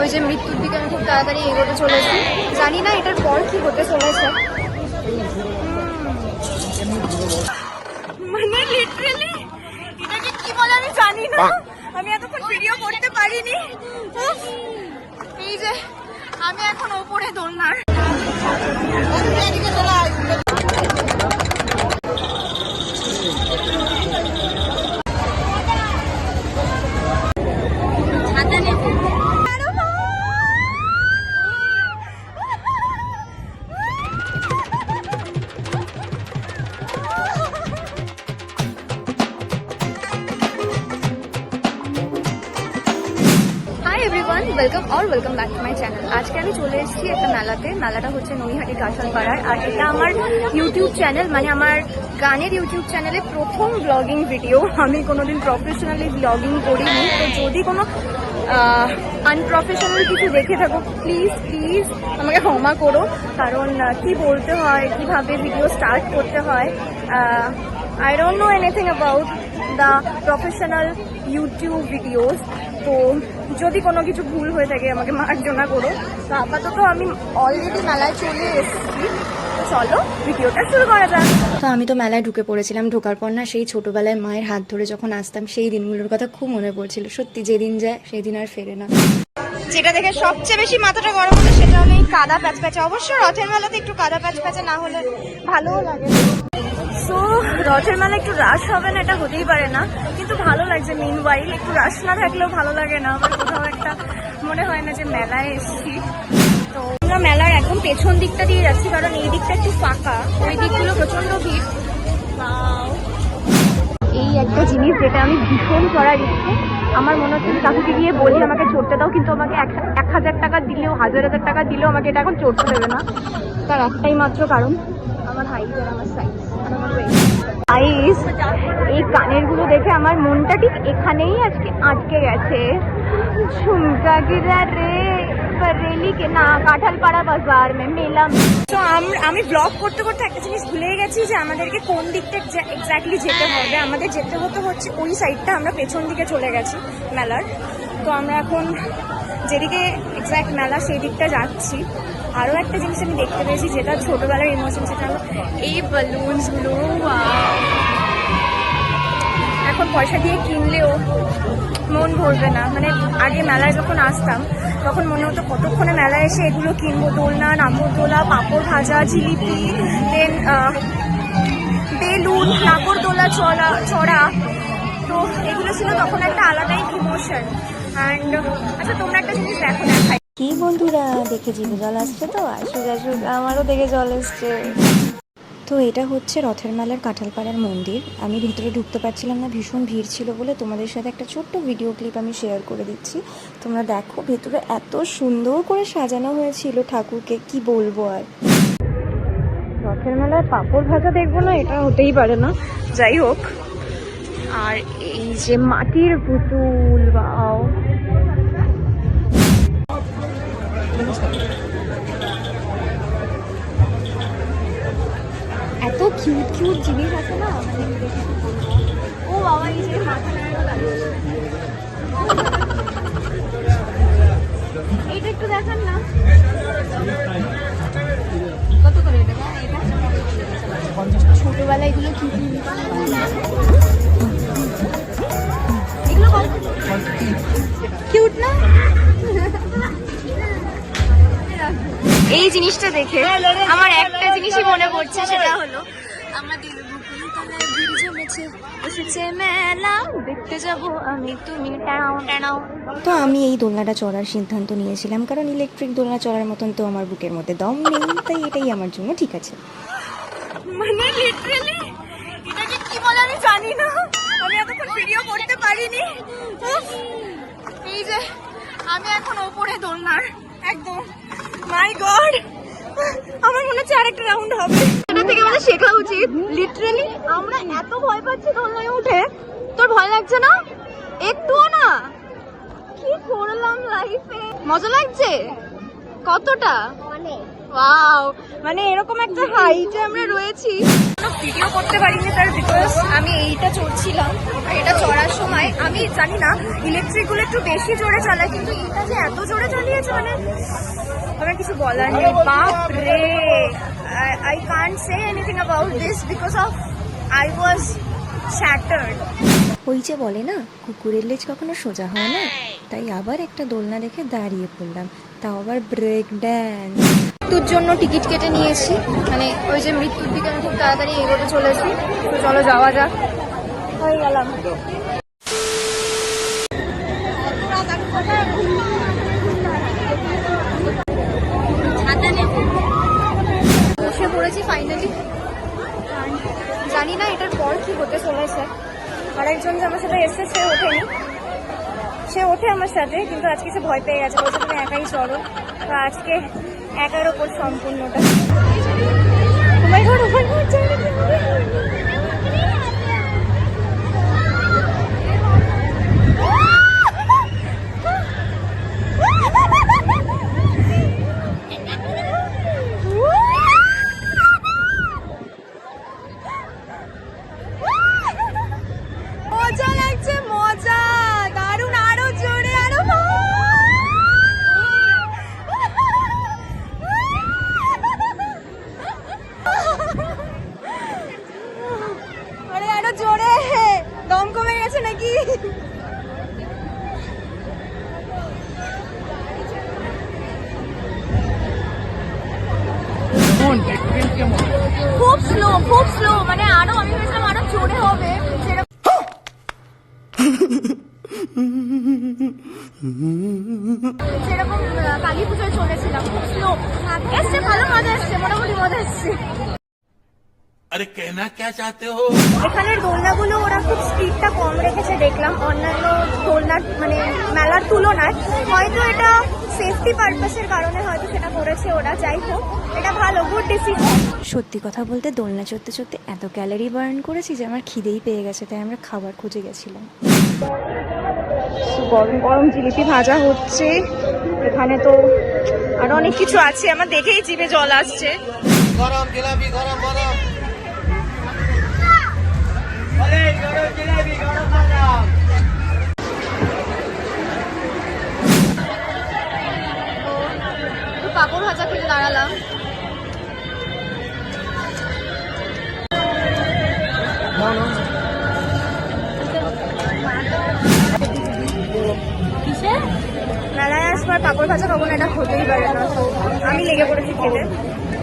ওই যে মৃত্যুর দিকে আমি খুব তাড়াতাড়ি এগোতে চলেছি। জানি না এটার পর কি হতে চলেছে। মানে লিটারালি এটাকে কি বলে আমি জানি না। আমি এতক্ষণ ভিডিও করতে পারিনি। এই যে আমি এখন ওপরে দোলনার। Everyone welcome or welcome back to my channel আজকে আমি চলে এসেছি একটা মেলাতে। মেলাটা হচ্ছে নৈহাটি কাঁঠালপাড়ার আর এটা আমার ইউটিউব চ্যানেল মানে আমার গানের ইউটিউব চ্যানেলে প্রথম ব্লগিং ভিডিও আমি কোনোদিন প্রফেশনালি ব্লগিং করিনি। তো যদি কোনো আনপ্রফেশনাল কিছু দেখে থাকো প্লিজ প্লিজ আমাকে ক্ষমা করো। কারণ কি বলতে হয়, কীভাবে ভিডিও স্টার্ট করতে হয় I don't know anything about the professional YouTube videos তো যদি কোনো কিছু ভুল হয়ে থাকে আমাকে মার্জনা করো। তো আপাতত আমি অলরেডি মেলায় চলে এসেছি। চলো ভিডিওটা শুরু করা যাক। তো আমি তো মেলায় ঢুকে পড়েছিলাম ঢোকার পর না সেই ছোটবেলায় মায়ের হাত ধরে যখন আসতাম সেই দিনগুলোর কথা খুব মনে পড়ছিল। সত্যি যেদিন যায় সেই দিন আর ফেরে না। যেটা দেখে সবচেয়ে বেশি মাথাটা গরম হলো সেটা হলো এই কাদা প্যাচ প্যাচে অবশ্য রথের মেলাতে একটু কাদা প্যাচ প্যাচে না হলে ভালোও লাগে। সো রথের মেলা একটু রাশ হবে না এটা হতেই পারে না। কিন্তু ভালো লাগছে মিন ওয়াইল একটু রাশ না থাকলেও ভালো লাগে না কোথাও একটা মনে হয় না যে মেলায় এসেছি। তো আমরা মেলার একদম পেছন দিকটা দিয়ে যাচ্ছি, কারণ এই দিকটা একটু ফাঁকা। ওই দিকগুলো প্রচণ্ড ভিড়! এই একটা জিনিস যেটা আমি ভীষণ করার ইচ্ছে আমার মনে হচ্ছে কাকুকে গিয়ে বলি, আমাকে চড়তে দাও, কিন্তু আমাকে এক হাজার টাকা দিলেও, হাজার হাজার টাকা দিলেও আমাকে এটা এখন চড়তে দেবে না। তার একটাই মাত্র কারণ আমার হাইট আর আমার সাইজ সাইজ এই কানেরগুলো দেখে আমার মনটা ঠিক এখানেই আজকে আটকে গেছে। ঝুমকা গিরা রে। করেলি কে না কাঁঠালপাড়া বাজার মে মেলা তো আমি ব্লগ করতে করতে একটা জিনিস ভুলে গেছি যে আমাদেরকে কোন দিকটা এক্স্যাক্টলি যেতে হবে। আমাদের যেতে হতে হচ্ছে ওই সাইডটা আমরা পেছন দিকে চলে গেছি মেলার। তো আমরা এখন যেদিকে এক্স্যাক্ট মেলা, সেই দিকটা যাচ্ছি। আরও একটা জিনিস আমি দেখতে পেয়েছি, যেটা ছোটোবেলার ইমোশন সেটা হলো এই বালুনসগুলো এখন পয়সা দিয়ে কিনলেও মন ভরবে না। মানে আগে মেলায় যখন আসতাম তখন মনে হতো কতক্ষণে মেলায় এসে এগুলো কিনবো, দোলনা নাগরদোলা পাঁপড় ভাজা, জিলিপি দেন বেলুন নাগরদোলা চড়া চড়া। তো এগুলো ছিল তখন একটা আলাদাই ইমোশন অ্যান্ড আচ্ছা তোমরা একটা জিনিস দেখো, দেখাই। কি বন্ধুরা, দেখে জিভে জল আসছে তো? আসুক আসুক, আমারও দেখে জল এসছে। তো এটা হচ্ছে রথের মেলার কাঁঠালপাড়ার মন্দির। আমি ভিতরে ঢুকতে পারছিলাম না, ভীষণ ভিড় ছিল বলে তোমাদের সাথে একটা ছোট্ট ভিডিও ক্লিপ আমি শেয়ার করে দিচ্ছি। তোমরা দেখো ভেতরে এত সুন্দর করে সাজানো হয়েছিল ঠাকুরকে, কি বলব আর। রথের মেলায় পাপড় ভাজা দেখব না, এটা হতেই পারে না। যাই হোক, আর এই যে মাটির পুতুল বাও ছোটবেলায় এগুলো কি এই জিনিসটা দেখে আমার একটা জিনিসই মনে পড়ছে, সেটা হলো আমাদের বকুলতলায় ভিড় জমেছে, এসেছে মেলা, দেখতে যাব আমি তুমি টানাও টানাও তো আমি এই দোলনাটা চড়ার সিদ্ধান্ত নিয়েছিলাম, কারণ ইলেকট্রিক দোলনা চড়ার মতন তো আমার বুকের মধ্যে দম নেই, তাই এটাই আমার জন্য ঠিক আছে। মানে লিটারালি এটাকে কি বলে আমি জানি না। আমি এতক্ষণ ভিডিও করতে পারিনি। এই যে আমি এখন ওপরে দোলনার একদম। মাই গড আমার মনে হচ্ছে আরেকটা রাউন্ড হবে। এটা থেকে আমাদের শেখা উচিত লিটারালি আমরা এত ভয় পাচ্ছি দোলনায় উঠে তোর ভয় লাগছে না? একটুও না। কি করলাম লাইফে মজা লাগছে? কতটা? ওয়াও মানে এরকম একটা হাইটে আমরা রয়েছি। ভিডিও করতে পারিনি তার বিকজ আমি এইটা চড়ছিলাম। এটা চড়ার সময় আমি জানি না ইলেকট্রিকগুলো একটু বেশি জোরে চালায় কিন্তু এটা যে এত জোরে চালিয়েছে মানে আমার কিছু বলার নেই। বাপ রে I can't say anything about this because of I was shattered ওই যে বলে না কুকুরের লেজ কখনো সোজা হয় না? তাই আবার একটা দোলনা দেখে দাঁড়িয়ে পড়লাম। তাও আবার ব্রেক ড্যান্স মৃত্যুর জন্য টিকিট কেটে নিয়েছি। মানে ওই যে মৃত্যুর দিকে আমি খুব তাড়াতাড়ি এগোতে চলেছি। তো চলো যাওয়া যাক। হয়ে গেলাম। বসে পড়েছি ফাইনালি জানি না এটার পর কি হতে চলেছে। আরেকজন যে আমার সাথে এসছে ওঠেনি। সে ওঠে আমার সাথে, কিন্তু আজকে সে ভয় পেয়ে গেছে। বলছে তুমি একাই চলো। তো আজকে একার ওপর সম্পূর্ণটা। Oh my খুব স্লো মানে আরও, আমি ভেবেছিলাম আরও জোরে হবে, সেরকম। কালী পুজোয় চলেছিলাম, খুব স্লো এসছে, ভালো মজা এসছে, মোটামুটি মজা এসছে। আরে কেনা কে চাতে হো? এখানের দোলনাগুলো ওরা খুব স্পিডটা কম রেখেছে দেখলাম। অন্যান্য দোলনার মানে মেলার তুলনায় হয়তো এটা সেফটি পারপাসের কারণে হয়তো সেটা করেছে ওরা। যাই হোক এটা ভালো গুড ডিসিশন সত্যি কথা বলতে দোলনা চড়তে চড়তে এত ক্যালোরি বার্ন করেছি যে আমার খিদেই পেয়ে গেছে তাই আমরা খাবার খুঁজে গেছিলাম। গরম গরম জিলিপি ভাজা হচ্ছে। এখানে তো আরও অনেক কিছু আছে। আমার দেখেই জিভে জল আসছে। গরম জিলিপি গরম গরম। পাপড় ভাজা খেতে দাঁড়ালাম। মেলায় আসবার পাপড় ভাজা খাব না, এটা হতেই পারে না। আমি লেগে পড়েছি খেতে।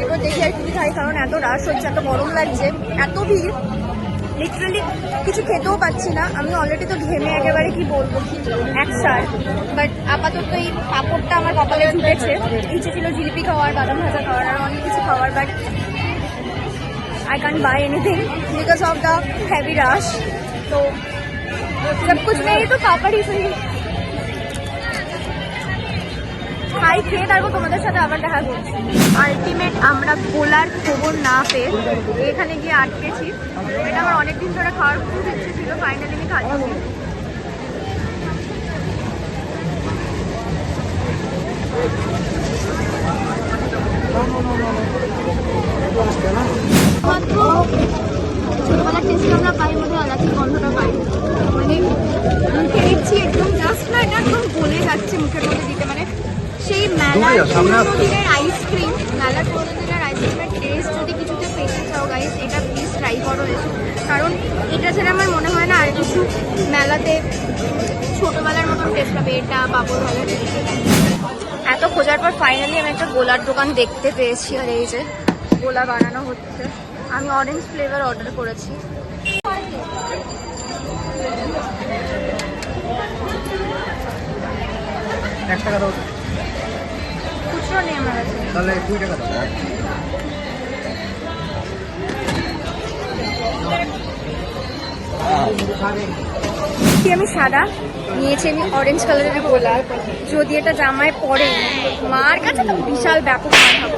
এরপর দেখি আর কিছু খাই, কারণ এত রাশ হচ্ছে, এত গরম লাগছে, এত ভিড়। লিটারালি কিছু খেতেও পাচ্ছি না আমি অলরেডি তো ঘেমে একেবারে কি বলবো এক সার বাট আপাতত এই পাপড়টা আমার কপালে ঢুকেছে ইচ্ছে ছিল জিলিপি খাওয়ার বাদাম ভাজা খাওয়ার আর অনেক কিছু খাওয়ার but I can't buy anything because of the heavy rush तो सब कुछ नहीं तो पापड़ ही सही খাই, খেয়ে তারপর তোমাদের সাথে আবার দেখা করছি। আলটিমেট আমরা গোলার খবর না পেয়ে এখানে গিয়ে আটকেছি। এটা আমার অনেকদিন ধরে খাওয়ার খুব ইচ্ছে ছিল ফাইনালি আমি খাচ্ছি। মাত্র ছোটবেলার টেস্ট আমরা পাই মধ্যে আলাদা গন্ধটা পাই মানে মুখে দিচ্ছি একদম জাস্ট না এটা একদম গলে যাচ্ছে মুখের মধ্যে দিতে মানে সেই মেলার পুরোনো দিনের আইসক্রিম মেলার পুরোনো দিনের আইসক্রিমের টেস্ট যদি কিছুতে পেতে চাও গাইস এটা প্লিজ ট্রাই করো এসে কারণ এটা ছাড়া আমার মনে হয় না আর কিছু মেলাতে ছোটবেলার মতন টেস্ট হবে এটা বাবুর ভালো এত খোঁজার পর ফাইনালি আমি একটা গোলার দোকান দেখতে পেয়েছি আর এই যে গোলা বানানো হচ্ছে। আমি অরেঞ্জ ফ্লেভার অর্ডার করেছি। এক টাকা দাও। খুচরো নেই আমার কাছে তাহলে কুড়ি টাকা দাও। কি আমি সাদা? নিয়েছি আমি অরেঞ্জ কালারের গোলা যদি এটা জামায় পরে মার কাছে তো বিশাল ব্যাপক মার খাব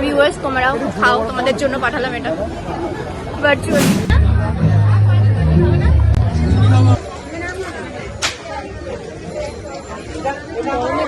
ভিউয়ার্স তোমরাও খাও তোমাদের জন্য পাঠালাম এটা। ভার্চুয়ালি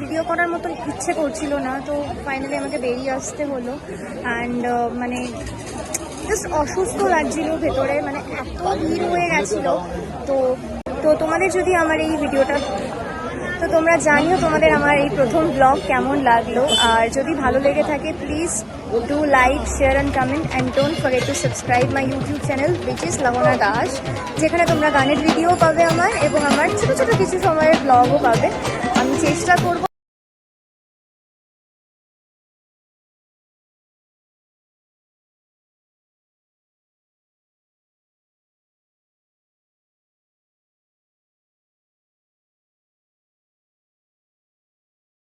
ভিডিও করার মতন ইচ্ছে করছিল না, তো ফাইনালি আমাকে বেরিয়ে আসতে হলো। অ্যান্ড মানে জাস্ট অসুস্থ লাগছিল ভেতরে মানে এত ভিড় হয়ে গেছিল। তো তো তোমাদের যদি আমার এই ভিডিওটা, তো তোমরা জানিও তোমাদের আমার এই প্রথম ব্লগ কেমন লাগল। আর যদি ভালো লেগে থাকে please do like share and comment and don't forget to subscribe my YouTube channel which is Labana Das যেখানে তোমরা গানের ভিডিও পাবে আমার এবং আমার ছোটো ছোটো কিছু সময়ের ব্লগও পাবে। আমি চেষ্টা করব